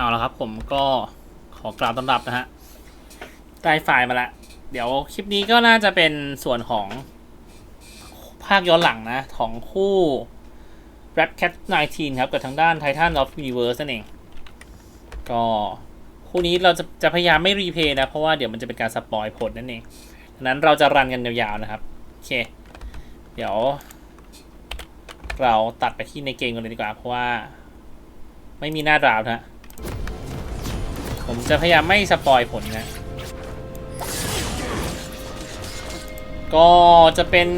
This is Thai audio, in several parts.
เอาละครับ ผมก็ขอกราบต้อนรับนะฮะ ได้ไฟล์มาละ เดี๋ยวคลิปนี้ก็น่าจะเป็นส่วนของภาคย้อนหลังนะ ของคู่ Red Cat 19 ครับ กับทางด้าน Titan of Universe นั่นเอง ก็คู่นี้เราจะจะพยายามไม่รีเพย์นะ เพราะว่าเดี๋ยวมันจะเป็นการสปอยผลนั่นเองดังนั้นเราจะรันกันยาวๆนะครับ โอเค เดี๋ยว เราตัดไปที่ในเกมกันเลยดีกว่า เพราะว่า ไม่มีหน้าดราวนะ ผมจะพยายามไม่สปอยผลนะ ก็จะเป็น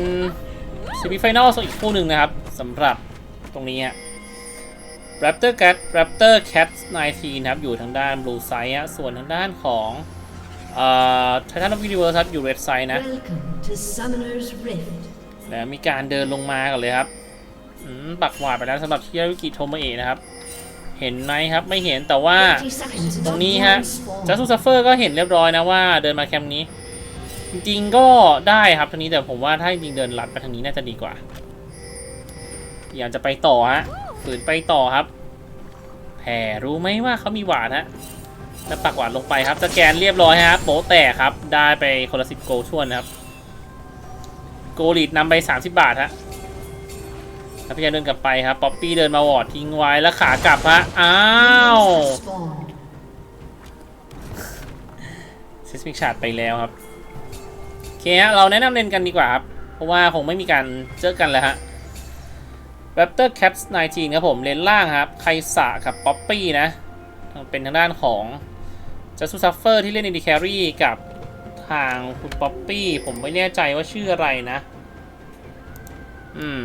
ซีรีไฟนอลอีกคู่หนึ่งนะครับสำหรับตรงนี้ฮะ Raptor Cat Raptor Cat 19นะครับ อยู่ทางด้าน Blue Side ส่วนทางด้านของเอ่อ Titan of Universe ครับอยู่ Red Side นะ แล้วมีการเดินลงมากันเลยครับอืมปักหวาดไปแล้วสำหรับเที่ยุกิโทโมเอะนะครับ เห็นไหมครับไม่เห็นแต่ว่าตรงนี้ฮะจัสซูซัฟเฟอร์ก็เห็นเรียบร้อยนะว่าเดินมาแคมป์นี้ จริงๆก็ได้ครับทางนี้แต่ผมว่าถ้าจริงเดินลัดไปทางนี้น่าจะดีกว่าอยากจะไปต่อฮะฝืนไปต่อครับแผ่รู้ไหมว่าเขามีหวานฮะแล้วปักหวานลงไปครับสแกนเรียบร้อยฮะโป๊ะแตกครับ ได้ไปคนละสิบโกลชวนนะครับ โกลีดนำไป 30 บาทฮะ แล้วพี่ยาเดินกลับไปครับป๊อปปี้เดินมาวอร์ดทิ้งไว้แล้วขากลับฮะอ้าวสเซสมิกชาร์ดไปแล้วครับโอเคฮะเราแนะนำเลนกันดีกว่าครับเพราะว่าคงไม่มีการเจอกันแล้วฮะ Raptor Cats 19 ครับผม เลนล่างครับ ไคสะกับป๊อปปี้นะ เป็นทางด้านของจัส u ซัฟเฟอร์ที่เล่น i ิ d แครี่กับทางคุณป๊อปปี้ ผมไม่แน่ใจว่าชื่ออะไรนะ อืม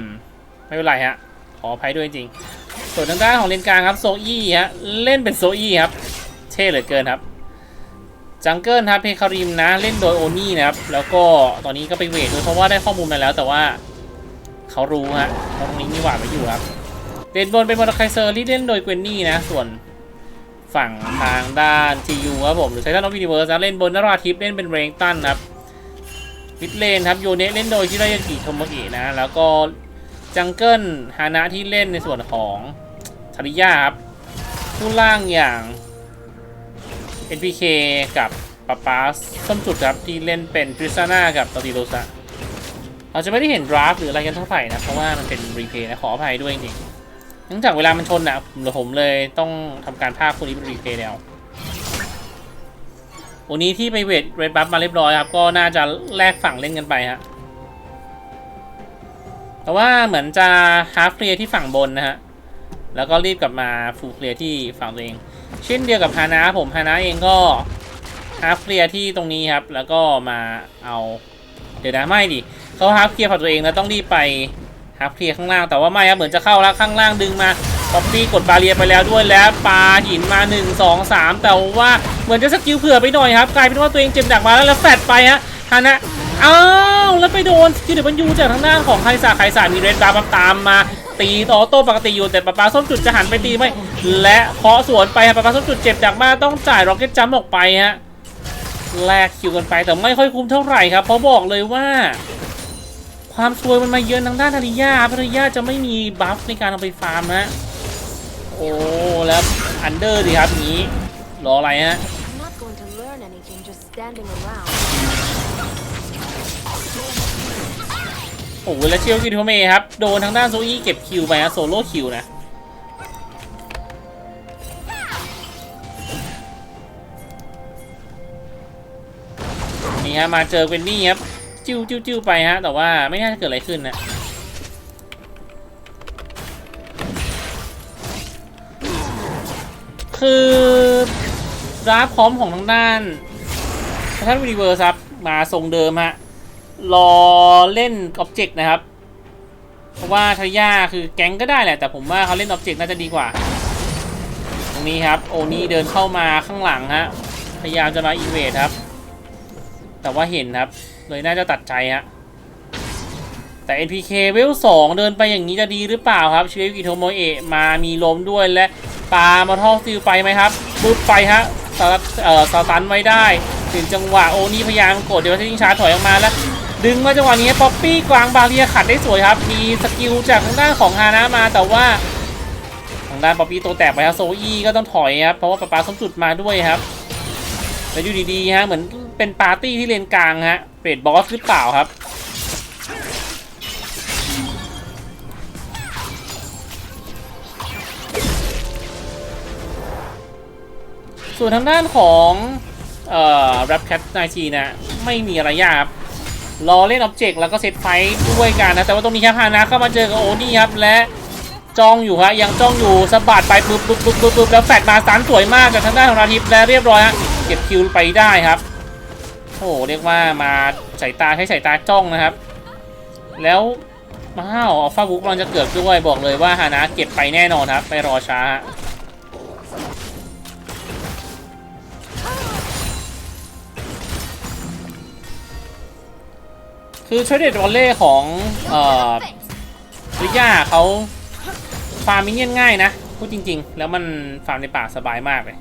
ไม่เป็นไรฮะ ขออภัยด้วยจริง ส่วนทางด้านของเลนกลางครับโซอี้ฮะ เล่นเป็นโซอี้ครับ เท่เหลือเกินครับ จังเกิลครับเพคาริมนะ เล่นโดยโอนี่นะครับ แล้วก็ตอนนี้ก็ไปเวทด้วยเพราะว่าได้ข้อมูลมาแล้วแต่ว่าเขารู้ฮะตรงนี้มีหวาดไว้อยู่ครับเลนบนเป็นมอร์ไคเซอร์ที่เล่นโดยเกวนนี่นะ ส่วนฝั่งทางด้านทียูครับผม หรือใช้ด้านนอวินิเวิร์สนะเล่นบนนราทิพเล่นเป็นเรงตันครับมิดเลนครับโยเนะเล่นโดยชิรายากิโทโมเอะนะ แล้วก็ จังเกิลฮานะที่เล่นในส่วนของทาริยาครับผู้ล่างอย่าง NPK กับปาปาส้มจุดครับที่เล่นเป็นทริซาน่ากับตอติโรซะเราจะไม่ได้เห็นดราฟหรืออะไรกันเท่าไหร่นะ เพราะว่ามันเป็นรีเพย์นะ ขออภัยด้วยจริงเนื่องจากเวลามันชนนะผมผมเลยต้องทำการภาคคู่นี้เป็นรีเพย์แล้ววันนี้ที่ไปเวทเรดบัฟมาเรียบร้อยครับ ก็น่าจะแลกฝั่งเล่นกันไปฮะ แต่ว่าเหมือนจะฮาร์ฟเคลียร์ที่ฝั่งบนนะฮะ แล้วก็รีบกลับมาฟูลเคลียร์ที่ฝั่งตัวเอง เช่นเดียวกับฮานะผมฮานะเองก็ฮาร์ฟเคลียร์ที่ตรงนี้ครับ แล้วก็มาเอา เดี๋ยวนะไม่ดิเขาฮาร์ฟเคลียร์ฝั่งตัวเองแล้วต้องรีบไปฮาร์ฟเคลียร์ข้างล่าง แต่ว่าไม่ครับเหมือนจะเข้าแล้วข้างล่างดึงมาป๊อปปี้กดบาเรียไปแล้วด้วยแล้วปาหินมา 1 2 3 แต่ว่าเหมือนจะสกิลเผื่อไปหน่อยครับ กลายเป็นว่าตัวเองเจ็บหนักมาแล้วแล้วแฟดไปฮะฮานะ อ้าวแล้วไปโดนสกิลเดบันยูจากทางด้านของไคสาไคสามีเรดดาร์ตามมาตีต่อโต้ปกติอยู่แต่ปาปาส้มจุดจะหันไปตีไหมและเคาะสวนไปฮะปาปาส้มจุดเจ็บจากบ้าต้องจ่ายร็อกเก็ตจัมออกไปฮะแลกคิวกันไปแต่ไม่ค่อยคุ้มเท่าไหร่ครับเพราะบอกเลยว่า ความซวยมันมาเยือนทางด้านธาริยาธาริยาจะไม่มีบัฟในการเอาไปฟาร์มฮะโอ้แล้วอันเดอร์ดิครับงนี้รออะไรฮะ โอ้โหแล้วเชียวกิโทเมครับ โดนทางด้านโซอี้เก็บคิวไปฮะโซโล่คิวนะ นี่ฮะมาเจอเวนนี่ครับ จิ้วจิ้วจิ้วไปฮะ แต่ว่าไม่น่าจะเกิดอะไรขึ้นนะคือราฟพร้อมของทางด้านท่านวิดีเวอร์ครับมาทรงเดิมฮะ รอเล่นอ็อบเจกต์นะครับ เพราะว่าทายาคือแก๊งก็ได้แหละ แต่ผมว่าเขาเล่นอ็อบเจกต์น่าจะดีกว่า ตรงนี้ครับโอนี่เดินเข้ามาข้างหลังฮะพยายามจะมาอีเวทครับ แต่ว่าเห็นครับ เลยน่าจะตัดใจฮะแต่ NPK เวล2เดินไปอย่างนี้จะดีหรือเปล่าครับชิเวกิโทโมเอะมามีล้มด้วยและปามาท่อซิลไปไหมครับปุ๊บไปฮะสตันเอ่อสตันไว้ได้ ถึงจังหวะโอนี่พยายามกดเดี๋ยวทิ้งชาร์จถอยออกมาแล้ว ดึงมาจังหวะนี้ป๊อปปี้กวางบาเรียขัดได้สวยครับ มีสกิลจากทางด้านของฮานะมาแต่ว่า ทางด้านป๊อปปี้ตัวแตกไปครับโซอี้ก็ต้องถอยครับ เพราะว่าป๊าป๊าส้มจุดมาด้วยครับ แล้วอยู่ดีๆฮะเหมือนเป็นปาร์ตี้ที่เลนกลางฮะเรดบอสหรือเปล่าครับส่วนทางด้านของเอ่อ Rap Cat 19นะ ไม่มีอะไรยากค รอเล่นอ็อบเจกต์แล้วก็เซตไฟด้วยกันนะ แต่ว่าตรงนี้ครับฮานะเข้ามาเจอกับโอนี่ครับและจ้องอยู่ฮะยังจ้องอยู่สะบัดไปปุ๊บปุ๊บปุ๊บปุ๊บปุ๊บแล้วแฟดมาสานสวยมากจากทางด้านของนาทิพและเรียบร้อยฮะเก็บคิวไปได้ครับโอ้โหเรียกว่ามาสายตาใช้สายตาจ้องนะครับ แล้วม้าวอัลฟาบุ๊กกำลังจะเกิดด้วยบอกเลยว่าฮานะเก็บไปแน่นอนครับไม่รอช้า คือเทรดเดดวอลเล่ของเอ่อริย่าเขาฟาร์มมิเนียนง่ายนะ พูดจริง ๆ แล้วมันฟาร์มในป่าสบายมากเลย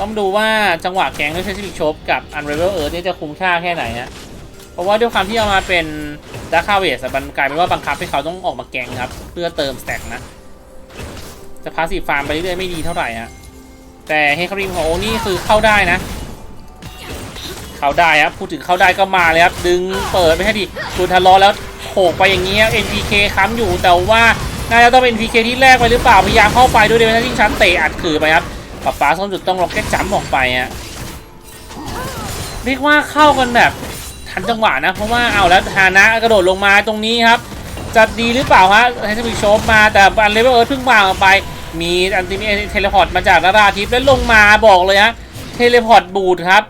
ต้องดูว่าจังหวะแก๊งด้วยเชซิฟิกชบกับ Unravel Earth เนี่ยจะคุ้มค่าแค่ไหนฮะเพราะว่าด้วยความที่เอามาเป็นดักคาเวสมันกลายเป็นว่าบังคับให้เขาต้องออกมาแกงครับ เพื่อเติมสแต็กนะ จะพาสซีฟฟาร์มไปเรื่อยๆไม่ดีเท่าไหร่ฮะแต่เฮคาริมของโอนี่คือเข้าได้นะ เข้าได้ครับพูดถึงเข้าได้ก็มาเลยครับดึงเปิดไม่ให้ดิดูทะเลาะแล้วโขกไปอย่างนี้ครับ NPK ค้ำอยู่แต่ว่าน่าจะต้องเป็น NPK ที่แรกไปหรือเปล่าพยายามเข้าไปด้วยเดวินที่ชั้นเตะอัดขือไปครับป๊าป๊าส้มจุดต้องล็อกแก้จัมออกไปฮะเรียกว่าเข้ากันแบบทันจังหวะนะเพราะว่าเอาแล้วฮานะกระโดดลงมาตรงนี้ครับจะดีหรือเปล่าฮะให้สมิโชบมาแต่อันเลเวลเอิร์ธเพิ่งวางออกไป มีอันติมีเทเลพอร์ตมาจากนาราทิพย์แล้วลงมาบอกเลยฮะเทเลพอร์ตบูดครับ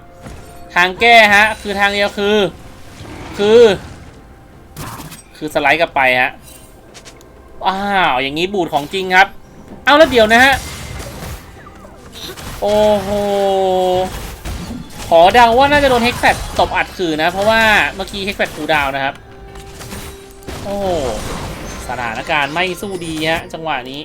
ทางแก้ฮะ คือทางเดียวคือ คือ คือสไลด์กลับไปฮะอ้าวอย่างนี้บูดของจริงครับ เอาแล้วเดี๋ยวนะฮะ โอ้โหขอเดาว่าน่าจะโดนเฮกแฟตตบอัดคืนนะ เพราะว่าเมื่อกี้เฮกแฟตคูดาวนะครับ โอ้สถานการณ์ไม่สู้ดีฮะ จังหวะนี้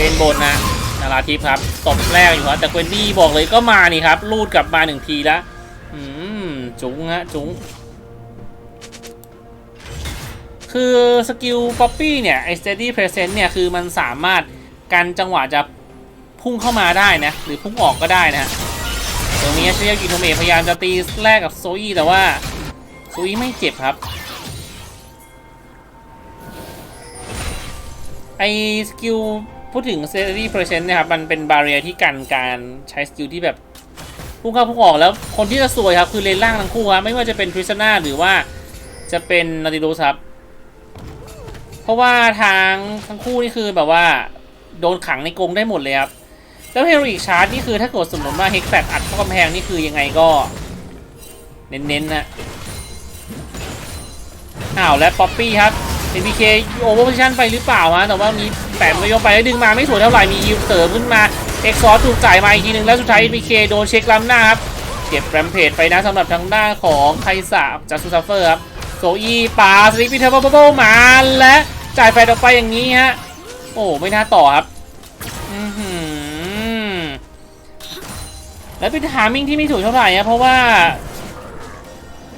เลนบนนะนาราทิพย์ครับตบแรกอยู่ครับแต่เกวนดี้บอกเลยก็มานี่ครับลูดกลับมาหนึ่งทีแล้วอืมจุ้งฮะจุ้งคือสกิลป๊อปปี้เนี่ยไอ steady present เนี่ยคือมันสามารถกันจังหวะจะพุ่งเข้ามาได้นะ หรือพุ่งออกก็ได้นะตรงนี้เชียร์กิโนเมพยายามจะตีแรกกับโซอี้แต่ว่าโซอี้ไม่เจ็บครับไอสกิล พูดถึง steady present นะครับ มันเป็นบาเรียที่กันการใช้สกิลที่แบบพุ่งเข้าพุ่งออกแล้วคนที่จะสวยครับ คือเลนล่างทั้งคู่ครับไม่ว่าจะเป็นทริสนาหรือว่าจะเป็นนาติโดสครับ เพราะว่าทางทั้งคู่นี่คือแบบว่าโดนขังในกรงได้หมดเลยครับแล้วเฮโรอีกชาร์จนี่คือถ้าเกิดสมมติว่าเฮกแฟตอัดเข้ากำแพงนี่คือยังไงก็ เน้นๆนะอ้าวและป๊อปปี้ครับ NPK โอเวอร์ o ิชันไปหรือเปล่าฮะแต่ว่าวันนี้แปดมายกไปแล้วดึงมาไม่สวยเท่าไหร่มียิวเสริมขึ้นมาเอ็กซอร์ถูกจ่ายมาอีกทีหนึ่งแล้วสุดท้าย NPK โดนเช็คล้ำหน้าครับเก็บแรมเพจไปนะสำหรับทางด้าของไคสาจากซูซัฟเฟอร์ครับโซอีปาสลิปปีเทอร์บับเบิลมาและจ่ายแฟดออกไปอย่างนี้ฮะโอ้ไม่น่าต่อครับอือหือแล้วเป็นทามิ่งที่ไม่ถูกเท่าไหร่นะเพราะว่า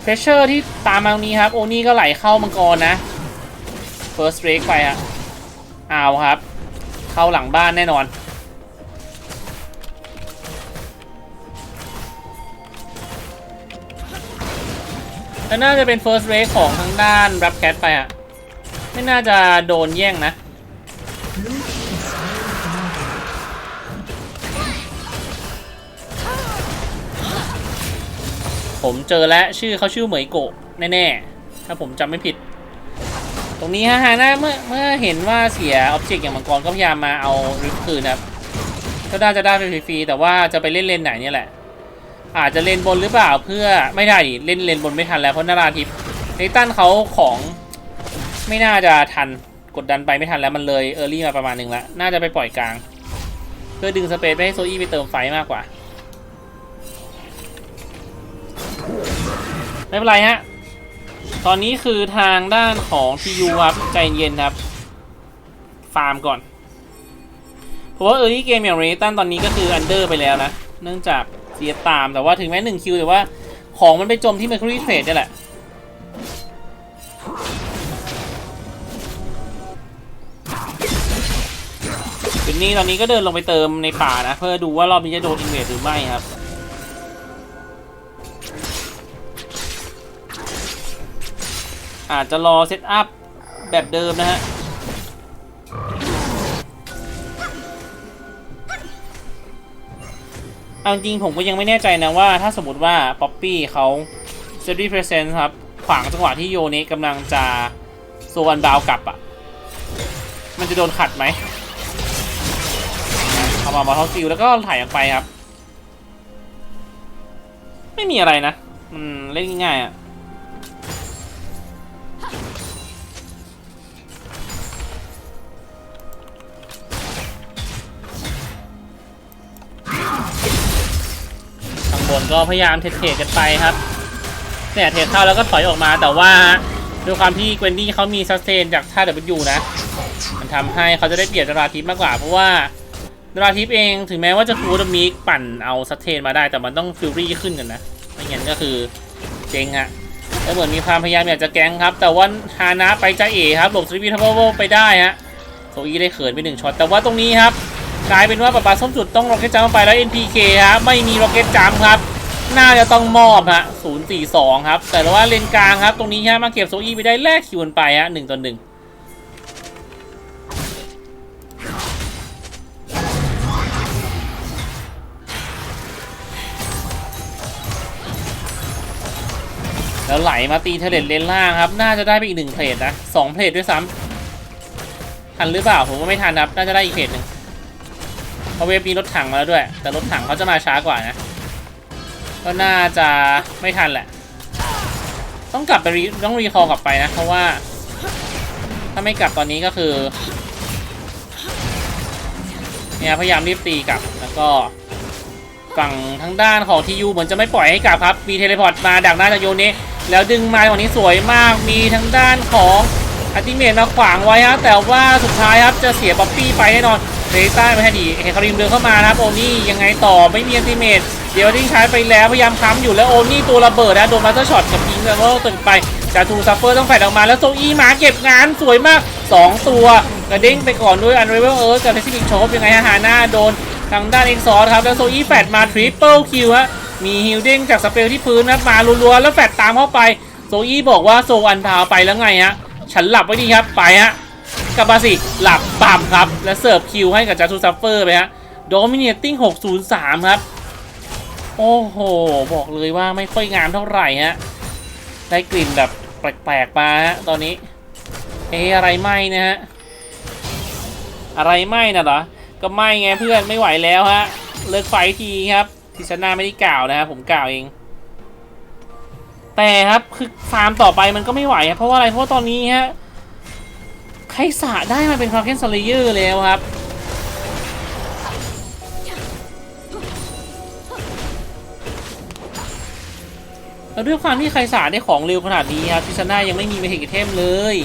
เพรสเชอร์ที่ตามมาตรงนี้ครับ โอนี่ก็ไหลเข้ามังกรนะ First r a k ไปฮะเอาครับ เข้าหลังบ้านแน่นอนแล้วน่าจะเป็น First r a k ของทางด้าน Rap Cat ไปอะไม่น่าจะโดนแย่งนะ ผมเจอแล้วชื่อเขาชื่อเหมยโกะแน่ ๆ ถ้าผมจำไม่ผิด ตรงนี้ฮะฮาน่าเมื่อเมื่อเห็นว่าเสียออบเจกต์อย่างมังกรก็พยายามมาเอาริฟคืนนะครับก็น่าจะได้ไปฟรีๆแต่ว่าจะไปเล่นเลนไหนเนี่ยแหละ อาจจะเลนบนหรือเปล่าเพื่อไม่ได้เล่นเลนบนไม่ทันแล้วเพราะนาราทิพย์ในตันเขาของไม่น่าจะทันกดดันไปไม่ทันแล้วมันเลยเออร์ลี่มาประมาณหนึ่งแล้วน่าจะไปปล่อยกลาง เพื่อดึงสเปซไปให้โซอี้ไปเติมไฟมากกว่า ไม่เป็นไรฮะ ตอนนี้คือทางด้านของ TU ครับใจเย็นครับ ฟาร์มก่อน เพราะว่าเออร์ลี่เกมอย่างเรตันตอนนี้ก็คืออันเดอร์ไปแล้วนะ เนื่องจากเสียตามแต่ว่าถึงแม้หนึ่งคิวแต่ว่าของมันไปจมที่ Mercury Trade นี่แหละวินนี่ตอนนี้ก็เดินลงไปเติมในป่านะ เพื่อดูว่ารอบนี้จะโดนอินเวดหรือไม่ครับ อาจจะรอเซตอัพแบบเดิมนะฮะเอาจริงผมก็ยังไม่แน่ใจนะว่าถ้าสมมติว่าป๊อปปี้เขาเซฟตี้เพรสเซนต์ครับ ขวางจังหวะที่โยเนะกำลังจะโซวันบาวกลับอะ่ะ มันจะโดนขัดไหมเอามามาท็อปซิลแล้วก็ถ่ายออกไปครับ ไม่มีอะไรนะมันเล่นง่ายๆอะข้ ก็พยายามเทรดๆกันไปครับเนี่ยเทรดเข้าแล้วก็ถอยออกมาแต่ว่าด้วยความที่เกวนดี้เขามีซัสเซนจากท่าเดบิวนะ มันทำให้เขาจะได้เปรียบดาราทิพย์มากกว่า เพราะว่าดาราทิพย์เองถึงแม้ว่าจะคูดมิกปั่นเอาซัตเทนมาได้แต่มันต้องฟิวรี่ขึ้นกันนะไม่งั้นก็คือเจ๊งฮะแล้วเหมือนมีความพยายามอยากจะแก๊งครับ แต่ว่าฮานะไปจ้าเอครับหลบสวิตทับเบิลไปได้ฮะโซอีได้เขินไปหนึ่งช็อตแต่ว่าตรงนี้ครับกลายเป็นว่าปะปาส้มจุดต้องร็อกเก็ตจัมไปแล้ว NPK ฮะไม่มีร็อกเก็ตจัมครับ น่าจะต้องมอบฮะ042ครับ แต่ว่าเลนกลางครับ ตรงนี้ฮะมาเก็บโซอีไปได้แลกคิวกันไปฮะหนึ่งต่อหนึ่งแล้วไหลมาตีเทเลตเลนล่างครับ น่าจะได้ไปอีกหนึ่งเพลทนะสองเพลทด้วยซ้ำทันหรือเปล่า ผมว่าไม่ทันครับ น่าจะได้อีกเพลทหนึ่งเพราะเวฟนี้รถถังมาแล้วด้วย แต่รถถังเขาจะมาช้ากว่านะ ก็น่าจะไม่ทันแหละ ต้องกลับไปต้องรีคอลกลับไปนะ เพราะว่า ถ้าไม่กลับตอนนี้ก็คือเนี่ยพยายามรีบตีกลับแล้วก็ฝั่งทางด้านของทียูเหมือนจะไม่ปล่อยให้กลับครับ มีเทเลพอร์ตมาดักหน้าจากโยเนะแล้วดึงมาวันนี้สวยมาก มีทางด้านของอัติเมตมาขวางไว้ฮะแต่ว่าสุดท้ายครับจะเสียป๊อปปี้ไปแน่นอนเรต้าไม่ให้ดีเฮคาริมเดินเข้ามานะครับโอนี่ยังไงต่อไม่มีอัติเมต เดี๋ยวทิ้งใช้ไปแล้วพยายามค้ำอยู่แล้วโอนี่ตัวระเบิดนะโดนมาสเตอร์ช็อตกับยิงแล้วก็ตึกไปจาทูซัฟเฟอร์ต้องแฟดออกมาแล้วโซอี้มาเก็บงานสวยมาก 2 ตัวกระเด้งไปก่อนด้วยอันเรเวลเอิร์ธกับเทสซิมิกโชฟยังไงฮะฮาน่าโดนทางด้านเอ็กซอร์ครับแล้วโซอี้แฟดมาทริปเปิลคิวฮะมีฮิลเด้งจากสเปลที่พื้นนะมารัวๆแล้วแฟดตามเข้าไปโซอี้บอกว่าโซอันพาวไปแล้วไงฮะฉันหลับไว้ดีครับไปฮะกลับมาสิหลับปั๊มครับ และเสิร์ฟคิวให้กับจาทูซัฟเฟอร์ไปฮะโดมิเนตติ้ง603 ครับ โอ้โห บอกเลยว่าไม่ค่อยงามเท่าไหร่ฮะ ได้กลิ่นแบบแปลกๆมาฮะตอนนี้ เอะอะไรไหมนะฮะ อะไรไหมนะเหรอ ก็ไหมไงเพื่อนไม่ไหวแล้วฮะ เลิกไฟทีครับ ทิชนาไม่ได้กล่าวนะครับผมกล่าวเอง แต่ครับคือฟาร์มต่อไปมันก็ไม่ไหวเพราะว่าอะไรเพราะาตอนนี้ฮะไคสะได้มาเป็นคาร์เคนสเลเยอร์แล้วครับ แล้วด้วยความที่ไคสาได้ของเร็วขนาดนี้ครับทิชนายังไม่มีเมทิกเทมเลย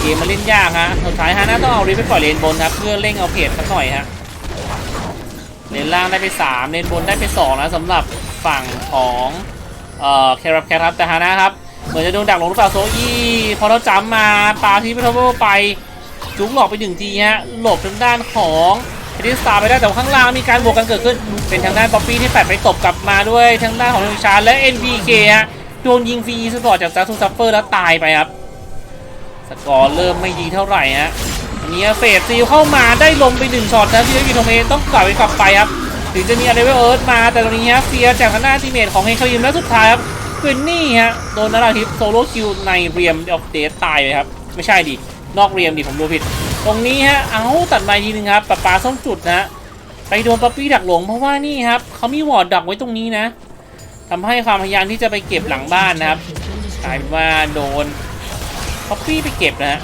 เกมมันเล่นยากฮะสุดท้ายฮาน่าต้องเอาริไปปล่อยเลนบนครับเพื่อเร่งเอาเพจสักหน่อยฮะเลนล่างได้ไป 3 เลนบนได้ไป2นะสำหรับฝั่งของเอ่อแครับแครับแต่ฮานะครับเหมือนจะโดนดักลงหรือเปล่าโซอี้พอเราจำมาปาที่พิทเวไปจุกหลอกไปหนึ่งทีฮะหลบทางด้านของ ดิสตาร์ไปได้แต่ข้างล่างมีการบวกกันเกิดขึ้น เป็นทางด้านป๊อปปี้ที่แปดไปตบกลับมาด้วยทางด้านของทางชาและ NBK ฮะโดนยิงฟรีสปอร์ตจากซาทูซัฟเฟอร์แล้วตายไปครับ สกอร์เริ่มไม่ดีเท่าไหร่ฮะอันนี้เฟสซีลเข้ามาได้ลงไปหนึ่งช็อตนะที่ได้ยินโทเมนต้องกลับไปกลับไปครับถึงจะมีอะไรเวเอิร์ธมาแต่ตรงนี้ฮะเฟียจากทางหน้าทีเมทของเฮคาริมแล้วสุดท้ายครับควินนี่ฮะโดนนาราทิปโซโล่คิวในเรียมออฟเดตตายไปครับ ไม่ใช่ดิ นอกเรียมดิผมดูผิด ตรงนี้ฮะ เอ้าตัดมาทีนึงครับปะปาส้มจุดนะไปโดนป๊อปปี้ดักหลงเพราะว่านี่ครับเขามีวอร์ดดักไว้ตรงนี้นะทำให้ความพยายามที่จะไปเก็บหลังบ้านนะครับกลายเป็นว่าโดนป๊อปปี้ไปเก็บนะฮะ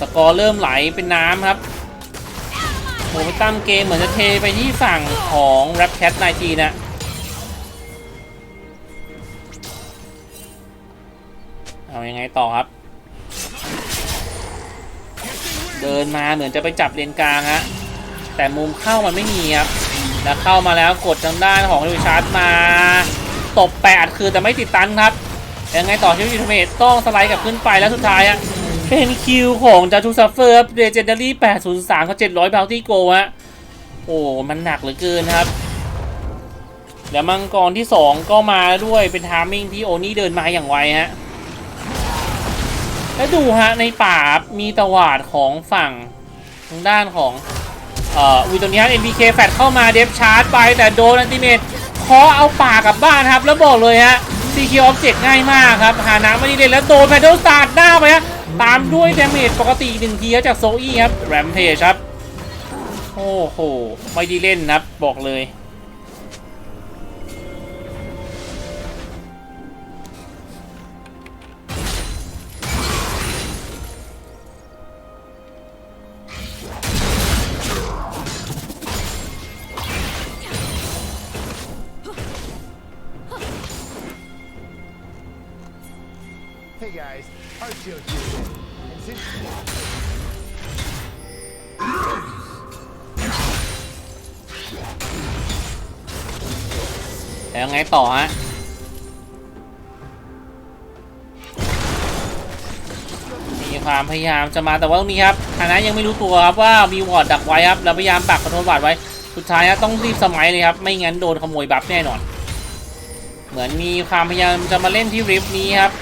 สกอร์เริ่มไหลเป็นน้ำครับโมเมนตัมเกมเหมือนจะเทไปที่ฝั่งของ r a p Cat 19นะเอายังไงต่อครับ เดินมาเหมือนจะไปจับเลนกลางฮะแต่มุมเข้ามันไม่มีครับแล้วเข้ามาแล้วกดทางด้านของลิชาร์ดมาตบแปดคือแต่ไม่ติดตันครับยังไงต่อที่ยูทูเมตต้องสไลด์กับขึ้นไปแล้วสุดท้ายอะเป็นคิวของจาทูซัฟเฟอร์เรเจนดารี่803กับ700บาลตี้โกฮะโอ้มันหนักเหลือเกินครับแล้วมังกรที่2ก็มาด้วยเป็นทามมิ่งที่โอนี่เดินมาอย่างไวฮะ แล้วดูฮะในป่ามีตวาดของฝั่งทางด้านของเอ่อวิตัวนี้ฮะ NBK แฟดเข้ามาเดฟชาร์จไปแต่โดนอันติเมตเคาะเอาป่ากลับบ้านครับ แล้วบอกเลยฮะ CK Object ง่ายมากครับ หาน้ำไม่ได้เล่นแล้วโดนแพดเดิลสาร์ทหน้าไปฮะตามด้วยดาเมจปกติหนึ่งทีจากโซอี้ครับแรมเพจครับ โอ้โห ไม่ได้เล่นนะครับบอกเลย Hey guys, Archeo here. And since แล้วไงต่อฮะ มีความพยายามจะมาแต่ว่าตรงนี้ครับฮานะยังไม่รู้ตัวครับว่ามีวอร์ดดักไว้ครับ แล้วพยายามปักคอนโทรลวอร์ดไว้ สุดท้ายฮะต้องรีบสมัยเลยครับ ไม่งั้นโดนขโมยบัฟแน่นอน เหมือนมีความพยายามจะมาเล่นที่ริฟนี้ครับ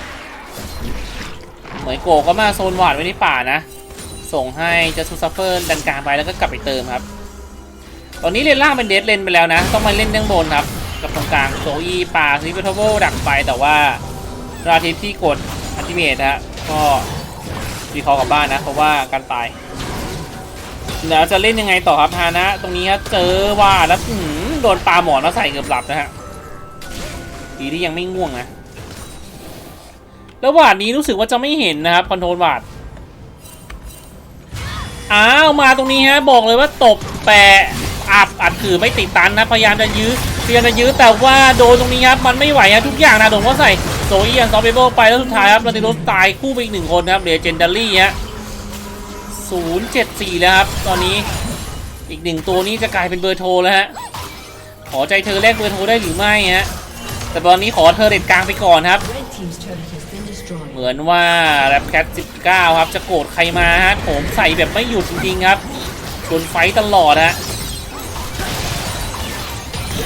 เหมือนโกก็มาโซนวอดไว้ในป่านะ ส่งให้จะซูซัฟเฟอร์ดันกลางไปแล้วก็กลับไปเติมครับ ตอนนี้เลนล่างเป็นเดดเลนไปแล้วนะ ต้องมาเล่นเรื่องบนครับ กับตรงกลางโซอีป่าซิเวอร์ทโบดักไปแต่ว่าราทิตที่กดอันติเมตฮะก็รีคอร์กลับบ้านนะ เพราะว่าการตายแล้วจะเล่นยังไงต่อครับฮานะ ตรงนี้ครับเจอว่าแล้วโดนปลาหมอนแล้วใส่เกือบหลับนะฮะดีที่ยังไม่ง่วงนะ แล้ววาดนี้รู้สึกว่าจะไม่เห็นนะครับคอนโทรลวาดอ้าวมาตรงนี้ฮะบอกเลยว่าตบแปะอับอัดคือไม่ติดตันนะพยายามจะยื้อพยายามจะยื้อแต่ว่าโดนตรงนี้ครับมันไม่ไหวฮะทุกอย่างนะโดนก็ใส่โซอีอันซอฟเบเบิลไปแล้วสุดท้ายครับลาติโรสตายคู่ไปอีกหนึ่งคนนะครับเดเจนดารี่ฮะศูนย์เจ็ดสี่แล้วครับตอนนี้อีกหนึ่งตัวนี้จะกลายเป็นเบอร์โทรแล้วฮะขอใจเธอแลกเบอร์โทรได้หรือไม่ฮะแต่ตอนนี้ขอเธอเด็ดกลางไปก่อนครับ มือนว่าแรปแคท19 ครับ จะโกรธใครมาฮะผมใส่แบบไม่หยุดจริงๆครับชวนไฟตลอดฮะ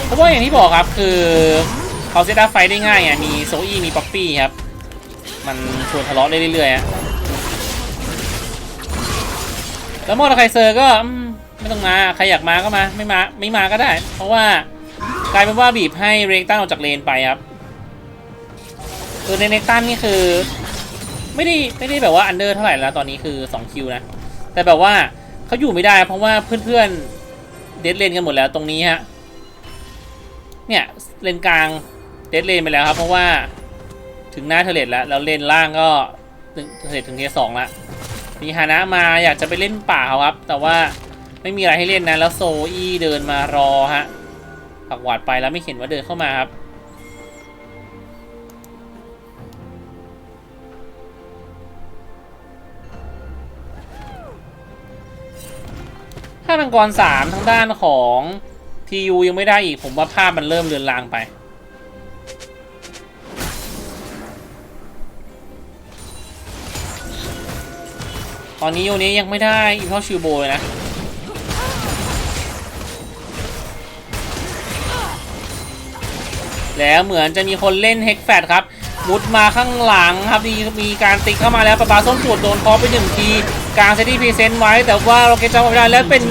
เพราะว่าอย่างที่บอกครับคือเขาเซตอัพไฟได้ง่ายอะมีโซอี้มีป๊อปปี้ครับ มันชวนทะเลาะได้เรื่อยๆอะแล้วมอเตอร์ไคเซอร์ก็ไม่ต้องมา ใครอยากมาก็มา ไม่มาไม่มาก็ได้ เพราะว่ากลายเป็นว่าบีบให้เรกตันออกจากเลนไปครับคือในเนตันนี่คือ ไม่ได้ไม่ได้แบบว่าอันเดอร์เท่าไหร่แล้วตอนนี้คือ2คิวนะ แต่แบบว่าเขาอยู่ไม่ได้เพราะว่าเพื่อนๆเดดเลนกันหมดแล้วตรงนี้ฮะ เนี่ยเลนกลางเดดเลนไปแล้วครับเพราะว่าถึงหน้าเทเลตแล้วแล้วเลนล่างก็ถึงเทเลตถึงเทีสองละมีฮานะมาอยากจะไปเล่นป่าเขาครับ แต่ว่าไม่มีอะไรให้เล่นนะแล้วโซอี้เดินมารอฮะผักหวาดไปแล้วไม่เห็นว่าเดินเข้ามาครับ ถ้ามังกรสามทางด้านของทียูยังไม่ได้อีกผมว่าภาพมันเริ่มเลือนลางไป ตอนนี้โยนี้ยังไม่ได้อินเทอชิวโบเลยนะแล้วเหมือนจะมีคนเล่นเฮกแฟดครับ มุดมาข้างหลังครับมีมีการติ๊กเข้ามาแล้วปะปาส้มสวดโดนเคอไปหนึ่งทีกลางเซตที่พรีเซนต์ไว้ แต่ว่าเราเก็ตจำไม่ได้แล้วเป็น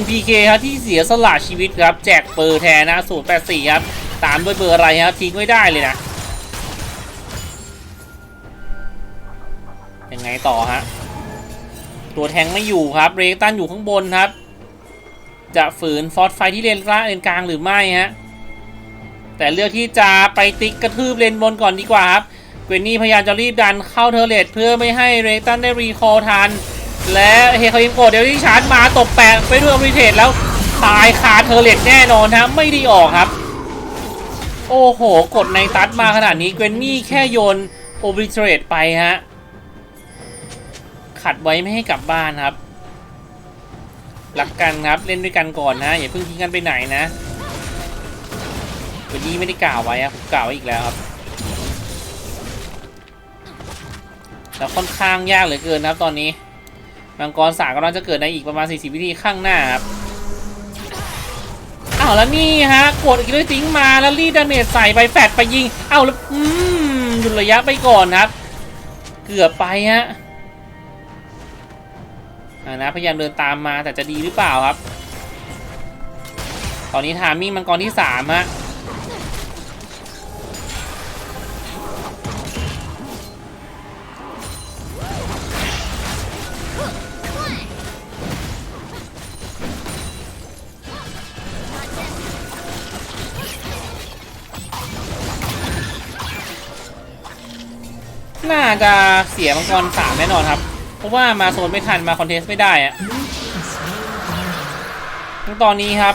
NPK ครับที่เสียสละชีวิตครับ แจกเบอร์แทนนะสูตร84ครับตามด้วยเบอร์อะไรครับทิ้งไม่ได้เลยนะยังไงต่อฮะตัวแทงไม่อยู่ครับเรกตันอยู่ข้างบนครับ จะฝืนฟอสไฟที่เลนล่างเลนกลางหรือไม่ฮะ แต่เลือกที่จะไปติ๊กกระทืบเลนบนก่อนดีกว่าครับเกวนนี่พยายามจะรีบดันเข้าเทอร์เลตเพื่อไม่ให้เรตันได้รีคอร์ทัน และเฮคาริมโกดเดลที่ชาร์จมาตบแปะไปด้วยอมิเทตแล้วตายคาเทอร์เลตแน่นอนนะไม่ได้ออกครับ โอ้โห กดในตัดมาขนาดนี้เกวนนี่แค่โยนโอบิเทตไปฮะขัดไว้ไม่ให้กลับบ้านครับรักกันครับเล่นด้วยกันก่อนนะอย่าเพิ่งทิ้งกันไปไหนนะ วันนี้ไม่ได้กล่าวไว้อะผมกล่าวไว้อีกแล้วครับแล้วค่อนข้างยากเหลือเกินนะครับตอนนี้มังกรสามกำลังจะเกิดในอีกประมาณ 40 วิธีข้างหน้าครับอ้าวแล้วนี่ฮะกดอีกด้วยทิ้งมาแล้วรีดดาเมจใส่ไปแฟดไปยิงอ้าวแล้วอืมหยุดระยะไปก่อนครับ เกือบไปฮะนะพยายามเดินตามมาแต่จะดีหรือเปล่าครับ ตอนนี้ทามมิ่งมังกรที่สามฮะ จะเสียมังกรสามแน่นอนครับ เพราะว่ามาโซนไม่ทันมาคอนเทสไม่ได้อะ Blue team has slain the dragon. ตอนนี้ครับ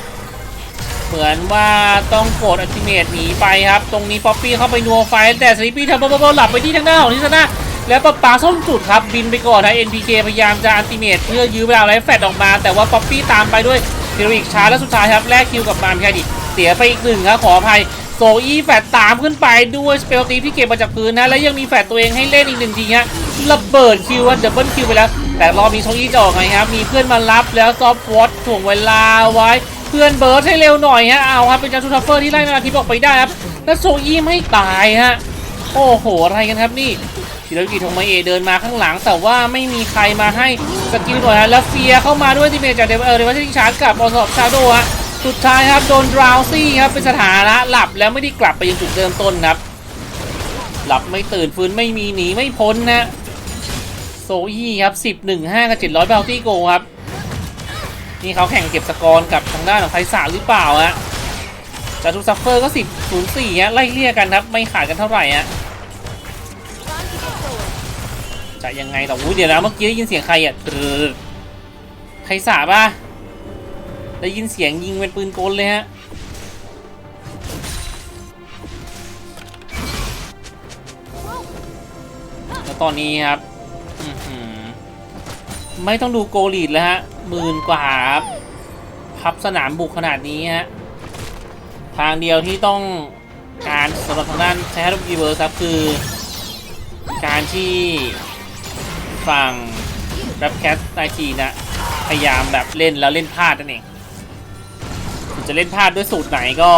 เหมือนว่าต้องกดอัลติเมทหนีไปครับ ตรงนี้ป๊อปปี้เข้าไปนัวไฟ แต่สลิปปี้ทำเบาๆหลับไปที่ทางหน้าของทิสนาแล้วปะปาส้มจุดครับ บินไปก่อนนะ NPK พยายามจะอัลติเมทเพื่อยื้อเวลาไลฟ์แฟดออกมา แต่ว่าป๊อปปี้ตามไปด้วยเฮโรอีกช้าและสุดท้ายครับแลกคิวกับมารแคดิเสียไปอีกหนึ่งครับขออภัย โซอี้แฟดตามขึ้นไปด้วยสเปลตีที่เก็บมาจากพื้นนะ และยังมีแฟดตัวเองให้เล่นอีกหนึ่งทีฮะระเบิดคิวอะดับเบิลคิวไปแล้ว แต่รอบนี้โซอี้จะออกไงครับ มีเพื่อนมารับแล้วซอฟต์วอตถ่วงเวลาไว้ เพื่อนเบิร์ดให้เร็วหน่อยฮะ เอาครับเป็นจาชูทัฟเฟอร์ที่ไล่นาทีออกไปได้ครับ แล้วโซอี้ไม่ตายฮะ โอ้โหอะไรกันครับนี่ธีรกิจทงไมเอเดินมาข้างหลัง แต่ว่าไม่มีใครมาให้สกิลหน่อยฮะแล้วเฟียเข้ามาด้วยที่เมจจากเดวเออร์เดวัชชิงชาร์จกับบอสอบชาโดฮะ สุดท้ายครับโดนดราวซี่ครับเป็นสถานะหลับแล้วไม่ได้กลับไปยังจุดเริ่มต้นครับ หลับไม่ตื่นฟื้นไม่มีหนีไม่พ้นนะโซยี่ครับ10 1 5กับ700 b บลตี้โกครับนี่เขาแข่งเก็บสกอร์กับทางด้านของไทยสาหรือเปล่าฮะจาทุซัฟเฟอร์ก็10 0 4ฮะไล่เลี่ยกันครับไม่ขาดกันเท่าไหร่ฮะจะยังไงต่ออุ้เดี๋ยวนะเมื่อกี้ได้ยินเสียงใครอะตรึดใครสาป่ะ ได้ยินเสียงยิงเป็นปืนกลเลยฮะ แล้วตอนนี้ครับ ไม่ต้องดูโกลีดแล้วฮะหมื่นกว่าครับพับสนามบุกขนาดนี้ฮะ ทางเดียวที่ต้องการสำหรับทางด้านแชร์ลูกอีเวิร์ครับคือ การที่ฝั่งรับแคสไนทีนะพยายามแบบเล่นแล้วเล่นพลาดนั่นเอง จะเล่นพลาดด้วยสูตรไหนก็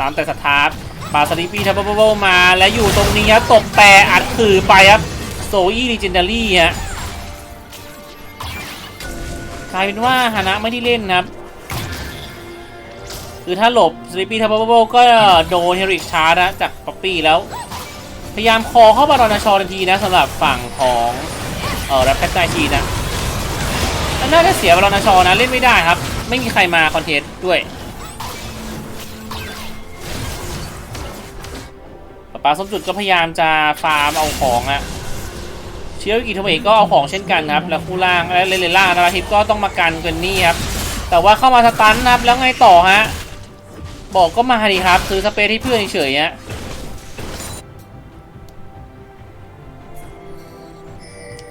ตามแต่สถาร์ปาสลิปปี้ทับเบิลมาแล้วอยู่ตรงนี้ครับตบแปรอัดขือไปครับโซอี้ดิจินดารี่ฮะกลายเป็นว่าฮานะไม่ได้เล่นนะครับคือถ้าหลบสลิปปี้ทับเบิลก็โดนเฮริกชาร์ดนะจากป๊อปปี้แล้ว พยายามคอเข้าบารอนชอทันทีนะสำหรับฝั่งของเอ่อแรปแพทไนทีนะน่าจะเสียบารอนชอนะเล่นไม่ได้ครับ ไม่มีใครมาคอนเทสต์ด้วย ป๊าสมจุดก็พยายามจะฟาร์มเอาของอะเชียร์กิทเมกก็เอาของเช่นกันครับ แล้วคู่ล่างและเลนเลล่างนาทิพก็ต้องมากันกันนี่ครับ แต่ว่าเข้ามาสตันนะครับ แล้วไงต่อฮะ บอกก็มาดีครับ ซื้อสเปรย์ให้เพื่อนเฉยๆฮะ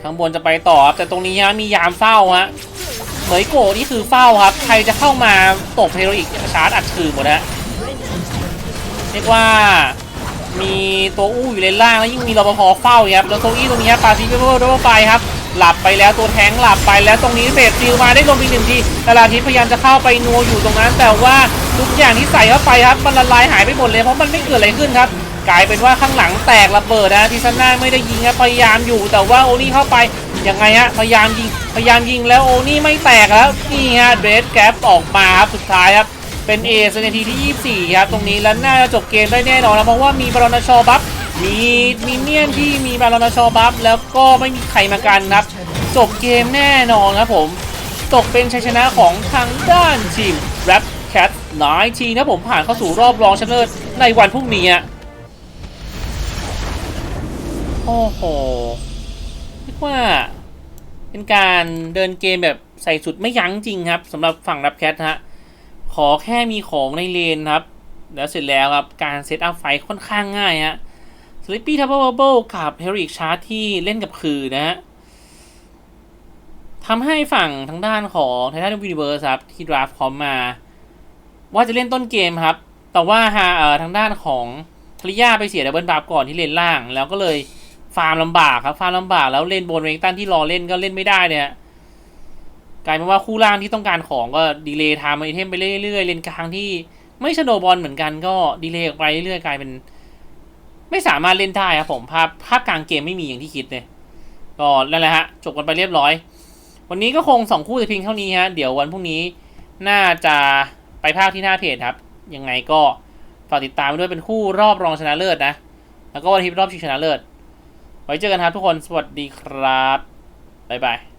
ข้างบนจะไปต่อครับ แต่ตรงนี้ฮะมียามเฝ้าฮะเหมยโกนี่คือเฝ้าครับ ใครจะเข้ามาตกเฮโรอีกชาร์จอัดถือหมดฮะเรียกว่า มีตัวอู้อยู่เลนล่างแล้วยิ่งมีรปภเฝ้าอีกครับแล้วโซอี้ตรงนี้ครับปาซิฟิเวอร์ด้วยไฟครับหลับไปแล้วตัวแทงหลับไปแล้วตรงนี้เบสซิลมาได้ลงไปหนึ่งทีตลาทิพยายามจะเข้าไปนัวอยู่ตรงนั้น แต่ว่าทุกอย่างที่ใส่เข้าไปครับมันละลายหายไปหมดเลยเพราะมันไม่เกิดอะไรขึ้นครับกลายเป็นว่าข้างหลังแตกระเบิดนะทิซันน่าไม่ได้ยิงครับพยายามอยู่แต่ว่าโอนี่เข้าไปยังไงฮะพยายามยิงพยายามยิงแล้วโอนี่ไม่แตกแล้วนี่ฮะเดรสแกปออกมาครับสุดท้ายครับ เป็นเอสนาทีที่ 24 ครับ ตรงนี้แล้วน่าจะจบเกมได้แน่นอนนะเพราะว่ามีบอลนชอบัฟมีมินเนี่ยนที่มีบอลนชอบัฟแล้วก็ไม่มีใครมากันครับ จบเกมแน่นอนครับผม ตกเป็นชัยชนะของทางด้านทีม Rap Cat 9ทีนะผมผ่านเข้าสู่รอบรองชนะเลิศในวันพรุ่งนี้โอ้โหเรียกว่าเป็นการเดินเกมแบบใส่สุดไม่ยั้งจริงครับสำหรับฝั่ง Rap Cat ฮะ ขอแค่มีของในเลนครับ แล้วเสร็จแล้วครับ การเซตอัพไฟค่อนข้างง่ายฮะ Sleepy Double Bubble กับ Heric Chart ที่เล่นกับคือนะฮะทำให้ฝั่งทางด้านของไททันยูนิเวิร์สครับ ที่ดราฟต์คอมมา ว่าจะเล่นต้นเกมครับ แต่ว่าฮาเอ่อทางด้านของทริยาไปเสียดับเบิลบัฟก่อนที่เลนล่าง แล้วก็เลยฟาร์มลำบากครับ ฟาร์มลำบากแล้วเลนบนเวงตันที่รอเล่นก็เล่นไม่ได้เนี่ย กลายเป็นว่าคู่ล่างที่ต้องการของก็ดีเลย์ไทม์ไอเทมไปเรื่อยๆเลนกลางที่ไม่ชโนบอลเหมือนกันก็ดีเลย์ออกไปเรื่อยๆกลายเป็น ไม่สามารถเล่นได้ครับผมภาพภาพกลางเกมไม่มีอย่างที่คิดเลยก็นั่นแหละฮะจบกันไปเรียบร้อย วันนี้ก็คงสองคู่แต่เพียงเท่านี้ฮะเดี๋ยววันพรุ่งนี้น่าจะไปภาคที่หน้าเพจครับยังไงก็ฝากติดตามด้วยเป็นคู่รอบรองชนะเลิศนะ แล้วก็วันที่รอบชิงชนะเลิศ ไว้เจอกันครับทุกคน สวัสดีครับ บ๊ายบาย